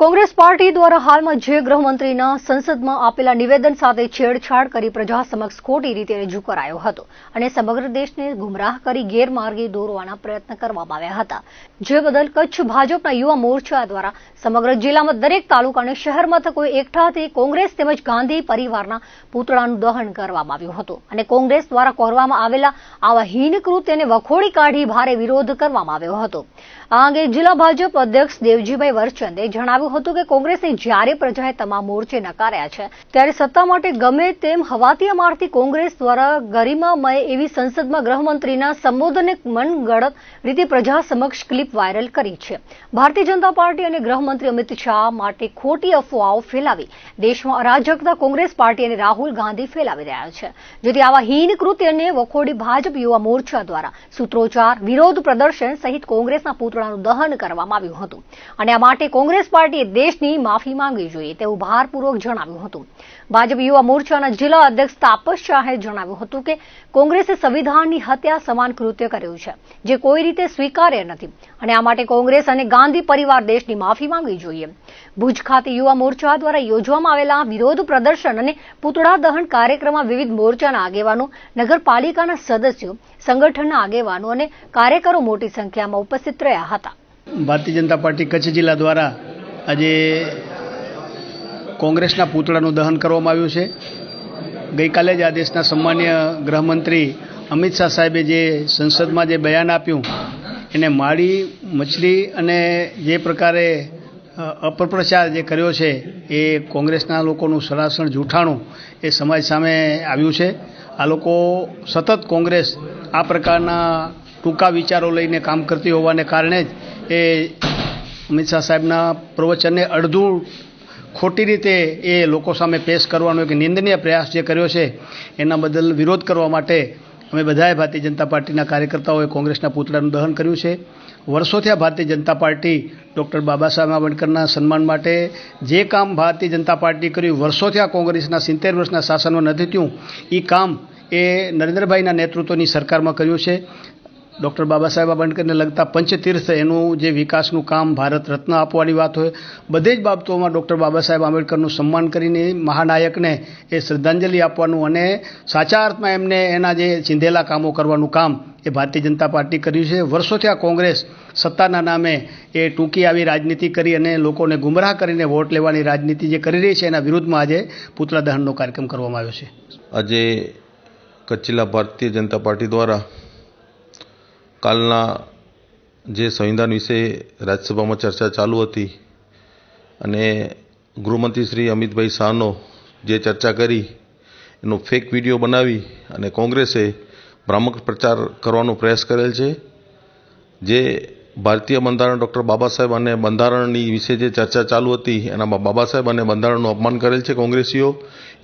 Congress party દ્વારા હાલમાં જે ગૃહમંત્રીના સંસદમાં આપેલા નિવેદન સાથે છેડછાડ કરી પ્રજા સમક્ષ ખોટી રીતે રજૂ કરાયો હતો અને સમગ્ર દેશને ગુમરાહ કરી ગેરમાર્ગે દોરવાના પ્રયત્ન કરવામાં આવ્યા હતા. જે બદલ કચ્છ ભાજપના યુવા મોરચા દ્વારા સમગ્ર જિલ્લામાં દરેક તાલુકા અને શહેર મથકોએ એકઠાથી કોંગ્રેસ તેમજ ગાંધી પરિવારના પૂતળાનું દહન કરવામાં આવ્યું હતું અને કોંગ્રેસ દ્વારા કરવામાં આવેલા આવા હીન કૃત્યને વખોડી કાઢી ભારે વિરોધ કરવામાં આવ્યો હતો. આ અંગે જિલ્લા ભાજપ અધ્યક્ષ દેવજીભાઈ વરચંદે જણાવ્યું હતું કે કોંગ્રેસને જ્યારે પ્રજાએ તમામ મોરચે નકાર્યા છે, ત્યારે સત્તા માટે ગમે તેમ હવાતી મારતી કોંગ્રેસ દ્વારા ગરિમામય એવી સંસદમાં ગૃહમંત્રીના સંબોધનને મનગળત રીતે પ્રજા સમક્ષ ક્લિપ વાયરલ કરી છે. ભારતીય જનતા પાર્ટી અને ગૃહમંત્રી અમિત શાહ માટે ખોટી અફવાઓ ફેલાવી. દેશમાં અરાજકતા કોંગ્રેસ પાર્ટી અને રાહુલ ગાંધી ફેલાવી રહ્યા છે. જેથી આવા હીન કૃત્યને વખોડી ભાજપ યુવા મોરચા દ્વારા સૂત્રોચ્ચાર, વિરોધ પ્રદર્શન સહિત કોંગ્રેસના પૂતળાનું દહન કરવામાં આવ્યું હતું. અને આ માટે કોંગ્રેસ પાર્ટીએ દેશની માફી માંગવી જોઈએ તેવું ભારપૂર્વક જણાવ્યું હતું. ભાજપ યુવા મોરચાના જિલ્લા અધ્યક્ષ તાપસ શાહે જણાવ્યું હતું કે કોંગ્રેસે સંવિધાનની હત્યા સમાન કૃત્ય કર્યું છે, જે કોઈ રીતે સ્વીકાર્ય નથી અને આ માટે કોંગ્રેસ અને ગાંધી પરિવાર દેશની માફી માંગવી જોઈએ. ભુજ ખાતે યુવા મોરચા દ્વારા યોજવામાં આવેલા વિરોધ પ્રદર્શન અને પૂતળા દહન કાર્યક્રમમાં વિવિધ મોરચાના આગેવાનો, નગરપાલિકાના સદસ્યો, સંગઠનના આગેવાનો અને કાર્યકરો મોટી સંખ્યામાં ઉપસ્થિત રહ્યા હતા. ભારતીય જનતા પાર્ટી કચ્છ જિલ્લા દ્વારા આજે કોંગ્રેસના પૂતળાનું દહન કરવામાં આવ્યું છે. ગઈકાલે જ આ દેશના સન્માન્ય ગૃહમંત્રી અમિત શાહ સાહેબે જે સંસદમાં જે બયાન આપ્યું, એને માળી મછલી અને જે પ્રકારે અપપ્રચાર જે કર્યો છે, એ કોંગ્રેસના લોકોનું સરાસણ જૂઠાણું એ સમાજ સામે આવ્યું છે. આ લોકો સતત કોંગ્રેસ આ પ્રકારના ટૂંકા વિચારો લઈને કામ કરતી હોવાને કારણે જ એ અમિત શાહ સાહેબના પ્રવચનને અડધું ખોટી રીતે એ લોકો સામે પેશ કરવાનો એક નિંદનીય પ્રયાસ જે કર્યો છે, એના બદલ વિરોધ કરવા માટે અમે બધાએ ભારતીય જનતા પાર્ટીના કાર્યકર્તાઓએ કોંગ્રેસના પૂતળાનું દહન કર્યું છે. વર્ષોથી આ ભારતીય જનતા પાર્ટી ડૉક્ટર બાબા સાહેબ આંબેડકરના સન્માન માટે જે કામ ભારતીય જનતા પાર્ટી કર્યું, વર્ષોથી આ કોંગ્રેસના સિત્તેર વર્ષના શાસનમાં નથી થયું એ કામ એ નરેન્દ્રભાઈના નેતૃત્વની સરકારમાં કર્યું છે. ડૉક્ટર બાબા સાહેબ આંબેડકરને લગતા પંચતીર્થ એનું જે વિકાસનું કામ ભારત રત્ન આપવાની વાત હોય, બધી જ બાબતોમાં ડૉક્ટર બાબા સાહેબ આંબેડકરનું સન્માન કરીને મહાનાયકને એ શ્રદ્ધાંજલિ આપવાનું અને સાચા અર્થમાં એમને એના જે ચીંધેલા કામો કરવાનું કામ એ ભારતીય જનતા પાર્ટી કર્યું છે. વર્ષોથી આ કોંગ્રેસ સત્તાના નામે એ ટૂંકી આવી રાજનીતિ કરી અને લોકોને ગુમરાહ કરીને વોટ લેવાની રાજનીતિ જે કરી રહી છે એના વિરુદ્ધમાં આજે પૂતળા દહનનો કાર્યક્રમ કરવામાં આવ્યો છે. આજે કચ્છ જિલ્લા ભારતીય જનતા પાર્ટી દ્વારા કાલના જે સંવિધાન વિશે રાજ્યસભામાં ચર્ચા ચાલુ હતી અને ગૃહમંત્રી શ્રી અમિતભાઈ શાહનો જે ચર્ચા કરી, એનો ફેક વીડિયો બનાવી અને કોંગ્રેસે ભ્રામક પ્રચાર કરવાનો પ્રયાસ કરેલ છે, જે ભારતીય બંધારણ ડૉક્ટર બાબા સાહેબ અને બંધારણની વિશે જે ચર્ચા ચાલુ હતી, એનામાં બાબા સાહેબ અને બંધારણનું અપમાન કરેલ છે કોંગ્રેસીઓ,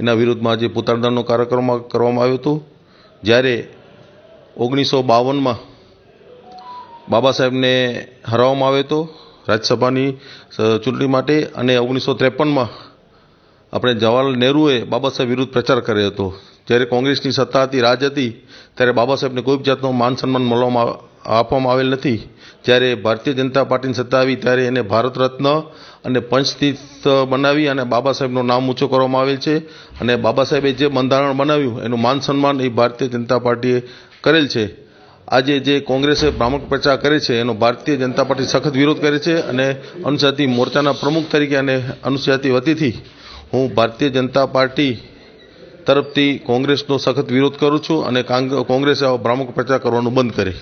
એના વિરુદ્ધમાં જે પૂતળદાનનો કાર્યક્રમ કરવામાં આવ્યો હતો. જ્યારે ઓગણીસો બાવનમાં બાબા સાહેબને હરાવવામાં આવ્યો હતો રાજ્યસભાની ચૂંટણી માટે અને ઓગણીસો ત્રેપનમાં આપણે જવાહરલાલ નહેરુએ બાબા સાહેબ વિરુદ્ધ પ્રચાર કર્યો હતો. જ્યારે કોંગ્રેસની સત્તા હતી, રાજ હતી, ત્યારે બાબા સાહેબને કોઈ જાતનું માન સન્માન મળવામાં આપવામાં આવેલ નથી. જ્યારે ભારતીય જનતા પાર્ટીની સત્તા આવી, ત્યારે એને ભારત રત્ન અને પંચતીર્થ બનાવી અને બાબા સાહેબનું નામ ઊંચું કરવામાં આવેલ છે. અને બાબા સાહેબે જે બંધારણ બનાવ્યું, એનું માન સન્માન એ ભારતીય જનતા પાર્ટીએ કરેલ છે. આજે જે કોંગ્રેસે ભ્રામક પ્રચાર કરે છે, એનો ભારતીય જનતા પાર્ટી સખત વિરોધ કરે છે અને અનુસૂચિત મોરચાના પ્રમુખ તરીકે અને અનુસૂચિત વતીથી હું ભારતીય જનતા પાર્ટી તરફથી કોંગ્રેસનો સખત વિરોધ કરું છું અને કાંગ- કોંગ્રેસે આવો ભ્રામક પ્રચાર કરવાનું બંધ કરે.